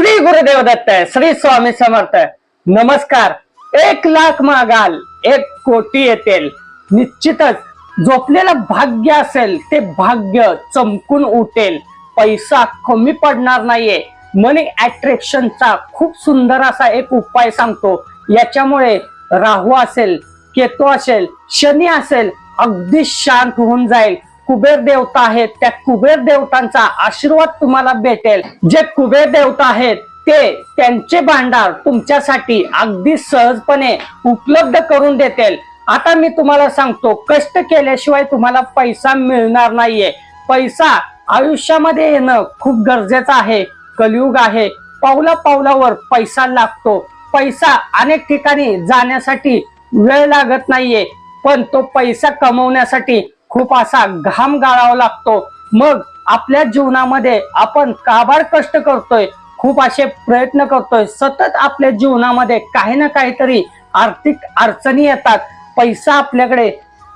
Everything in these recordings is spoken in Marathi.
श्री गुरुदेव दत्त श्री स्वामी समर्थ. नमस्कार. एक लाख मागाल एक कोटी येतील. निश्चितच झोपलेलं भाग्य असेल ते भाग्य चमकून उठेल. पैसा कमी पडणार नाहीये. मनी अट्रॅक्शनचा खूप सुंदर असा एक उपाय सांगतो. याच्यामुळे राहू असेल केतू असेल शनी असेल अगदी शांत होऊन जाईल. कुबेर देवता आहेत त्या कुबेर देवतांचा आशीर्वाद तुम्हाला भेटेल. जे कुबेर देवता आहेत ते त्यांचे भांडार तुमच्यासाठी अगदी सहजपणे उपलब्ध करून देतील. आता मी तुम्हाला सांगतो कष्ट केल्याशिवाय तुम्हाला पैसा मिळणार नाहीये. पैसा आयुष्यामध्ये येणं खूप गरजेचं आहे. कलियुग आहे. पावला पावलावर पैसा लागतो. पैसा अनेक ठिकाणी जाण्यासाठी वेळ लागत नाहीये. पण तो पैसा कमवण्यासाठी खूप असा घाम गाळावा लागतो. मग आपल्या जीवनामध्ये आपण काबाड कष्ट करतोय खूप असे प्रयत्न करतोय. सतत आपल्या जीवनामध्ये काही ना काहीतरी आर्थिक अडचणी येतात. पैसा आपल्याकडे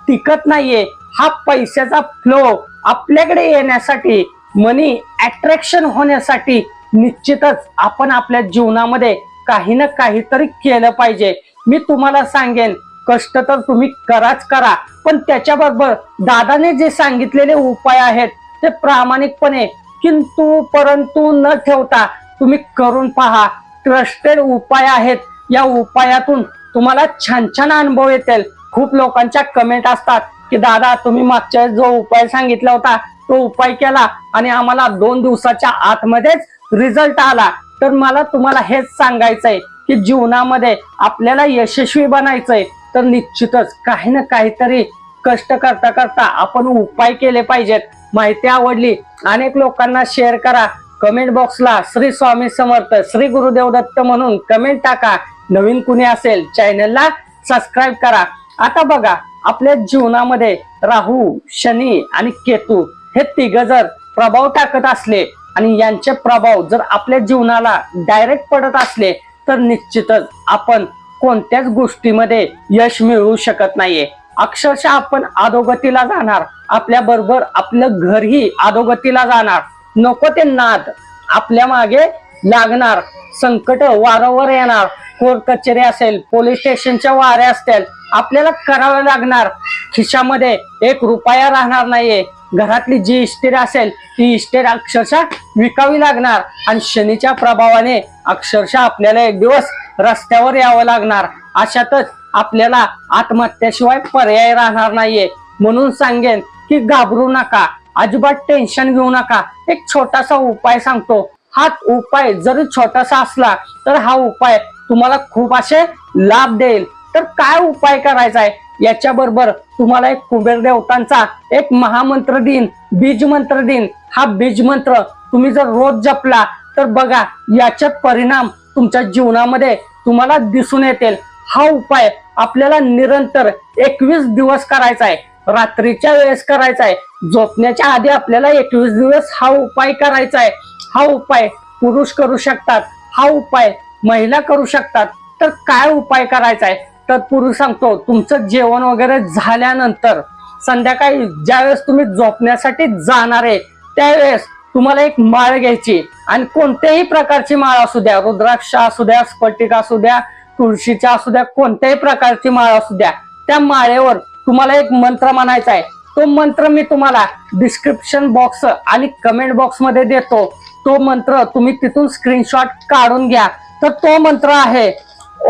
टिकत नाहीये. हा पैशाचा फ्लो आपल्याकडे येण्यासाठी मनी अट्रॅक्शन होण्यासाठी निश्चितच आपण आपल्या जीवनामध्ये काही ना काहीतरी केलं पाहिजे. मी तुम्हाला सांगेन कष्ट तर तुम्ही कराच करा पण त्याच्याबरोबर दादाने जे सांगितलेले उपाय आहेत ते प्रामाणिकपणे किंतु परंतु न ठेवता तुम्ही करून पहा. ट्रस्टेड उपाय आहेत. या उपायातून तुम्हाला छान छान अनुभव येतील. खूप लोकांच्या कमेंट असतात की दादा तुम्ही मागच्या वेळेस जो उपाय सांगितला होता तो उपाय केला आणि आम्हाला दोन दिवसाच्या आतमध्येच रिझल्ट आला. तर मला तुम्हाला हेच सांगायचंय की जीवनामध्ये आपल्याला यशस्वी बनायचंय. तर निश्चितच काही ना काहीतरी कष्ट करता करता आपण उपाय केले पाहिजेत. माहिती आवडली अनेक लोकांना शेअर करा. कमेंट बॉक्सला श्री स्वामी समर्थ श्री गुरुदेव दत्त म्हणून कमेंट टाका. नवीन कुणी असेल चॅनलला सबस्क्राईब करा. आता बघा आपल्या जीवनामध्ये राहू शनी आणि केतू हे तिघ जर प्रभाव टाकत असले आणि यांचे प्रभाव जर आपल्या जीवनाला डायरेक्ट पडत असले तर निश्चितच आपण कोणत्याच गोष्टीमध्ये यश मिळवू शकत नाहीये. अक्षरशः आपण अधोगतीला जाणार. आपल्या बरोबर आपलं घरही अधोगतीला जाणार. नको ते नाद. आपल्या मागे लागणार. संकट वारंवार येणार. कोर्ट कचेरी असेल पोलीस स्टेशनच्या वाऱ्या असतील आपल्याला करावं लागणार. खिशामध्ये एक रुपया राहणार नाहीये. घरातली जी इस्टेट असेल ती इस्टेट अक्षरशः विकावी लागणार. आणि शनीच्या प्रभावाने अक्षरशः आपल्याला एक दिवस रस्त्यावर यावं लागणार. अशातच आपल्याला आत्महत्याशिवाय पर्याय राहणार नाहीये. म्हणून सांगेन की घाबरू नका. अजिबात टेन्शन घेऊ नका. एक छोटासा उपाय सांगतो. हा उपाय जरी छोटासा असला तर हा उपाय तुम्हाला खूप असे लाभ देईल. तर काय उपाय करायचा आहे याच्या बरोबर तुम्हाला एक कुबेर देवतांचा एक महामंत्र दिन बीज मंत्र दिन. हा बीज मंत्र तुम्ही जर रोज जपला तर बघा याच्यात परिणाम तुमच्या जीवनामध्ये तुम्हाला दिसून येतील. हा उपाय आपल्याला निरंतर एकवीस दिवस करायचा आहे. रात्रीच्या वेळेस करायचा आहे. झोपण्याच्या आधी आपल्याला एकवीस दिवस हा उपाय करायचा आहे. हा उपाय पुरुष करू शकतात. हा उपाय महिला करू शकतात. तर काय उपाय करायचा आहे? तत्पूर्वी सांगतो तुमचं जेवण वगैरे झाल्यानंतर संध्याकाळी ज्यावेळेस तुम्ही झोपण्यासाठी जाणार आहे त्यावेळेस तुम्हाला एक माळ घ्यायची. आणि कोणत्याही प्रकारची माळ असू द्या रुद्राक्ष असू द्या स्फटिक असू द्या तुळशीच्या असू द्या कोणत्याही प्रकारची माळ असू द्या त्या माळेवर तुम्हाला एक मंत्र म्हणायचा आहे. तो मंत्र मी तुम्हाला डिस्क्रिप्शन बॉक्स आणि कमेंट बॉक्समध्ये देतो. तो मंत्र तुम्ही तिथून स्क्रीनशॉट काढून घ्या. तर तो मंत्र आहे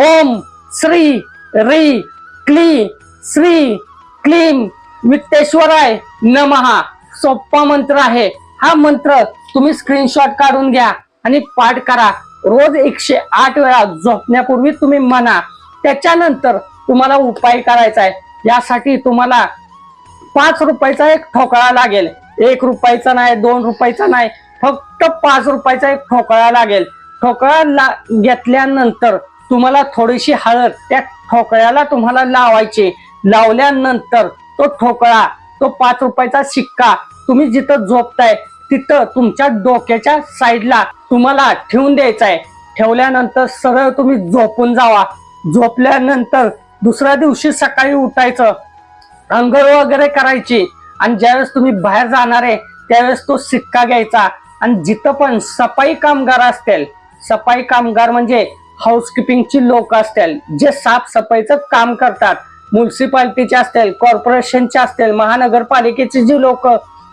ओम श्री री क्ली श्री क्लीम वित्तेश्वराय नमहा. सोप्पा मंत्र आहे. हा मंत्र तुम्ही स्क्रीनशॉट काढून घ्या आणि पाठ करा. रोज एकशे आठ वेळा झोपण्यापूर्वी तुम्ही म्हणा. त्याच्यानंतर तुम्हाला उपाय करायचा आहे. यासाठी तुम्हाला पाच रुपयाचा एक ठोकळा लागेल. एक रुपयाचा नाही दोन रुपयाचा नाही. फक्त पाच रुपयाचा एक ठोकळा लागेल. ठोकळा ला घेतल्यानंतर तुम्हाला थोडीशी हळद त्या ठोकळ्याला तुम्हाला लावायची. लावल्यानंतर तो ठोकळा तो पाच रुपयाचा शिक्का तुम्ही जिथं झोपताय तिथं तुमच्या डोक्याच्या साईडला तुम्हाला ठेवून द्यायचा आहे ठेवल्यानंतर सरळ तुम्ही झोपून जावा. झोपल्यानंतर दुसऱ्या दिवशी सकाळी उठायचं. अंघोळ वगैरे करायची. आणि ज्यावेळेस तुम्ही बाहेर जाणार आहे त्यावेळेस तो सिक्का घ्यायचा. आणि जिथं पण सफाई कामगार असतील सफाई कामगार म्हणजे हाऊसकीपिंगची लोक असतील जे साफसफाईचं काम करतात. म्युन्सिपाल्टीचे असतील कॉर्पोरेशनचे असतील महानगरपालिकेचे जे लोक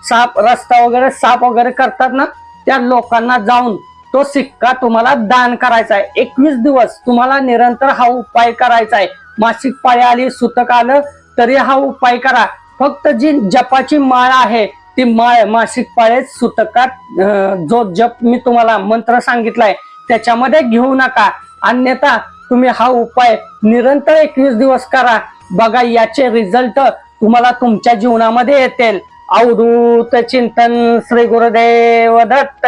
साफ रस्ता वगैरे साफ वगैरे करतात ना त्या लोकांना जाऊन तो सिक्का तुम्हाला दान करायचा आहे. एकवीस दिवस तुम्हाला निरंतर हा उपाय करायचा आहे. मासिक पाळी आली सुतक आलं तरी हा उपाय करा. फक्त जी जपाची माळ आहे ती माळ मासिक पाळीत सुतकात जो जप मी तुम्हाला मंत्र सांगितलाय त्याच्यामध्ये घेऊ नका. अन्यथा तुम्ही हा उपाय निरंतर एकवीस दिवस करा. बघा याचे रिझल्ट तुम्हाला तुमच्या जीवनामध्ये येतील. अवधूत चिंतन श्री गुरुदेव दत्त.